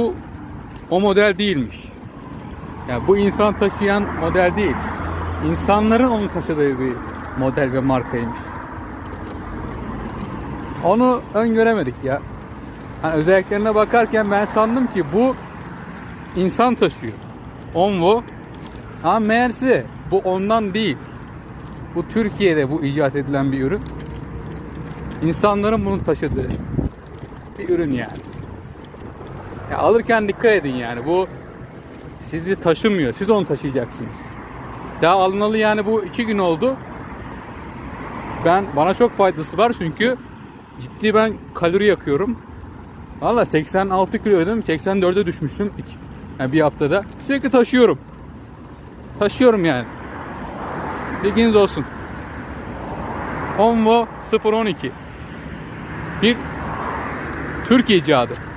Bu o model değilmiş. Yani bu insan taşıyan model değil. İnsanların onu taşıdığı bir model ve markaymış. Onu öngöremedik ya. Hani özelliklerine bakarken ben sandım ki bu insan taşıyor. Onvo. Ama meğerse bu ondan değil. Bu Türkiye'de bu icat edilen bir ürün. İnsanların bunu taşıdığı bir ürün yani. Ya alırken dikkat edin yani. Bu sizi taşımıyor. Siz onu taşıyacaksınız. Daha alınalı yani bu iki gün oldu. Ben bana çok faydası var çünkü ciddi ben kalori yakıyorum. Valla 86 kiloydum. 84'e düşmüştüm. İki, yani bir haftada. Sürekli taşıyorum. Taşıyorum yani. Bilginiz olsun. Onvo 012. Bir Türkiye icadı.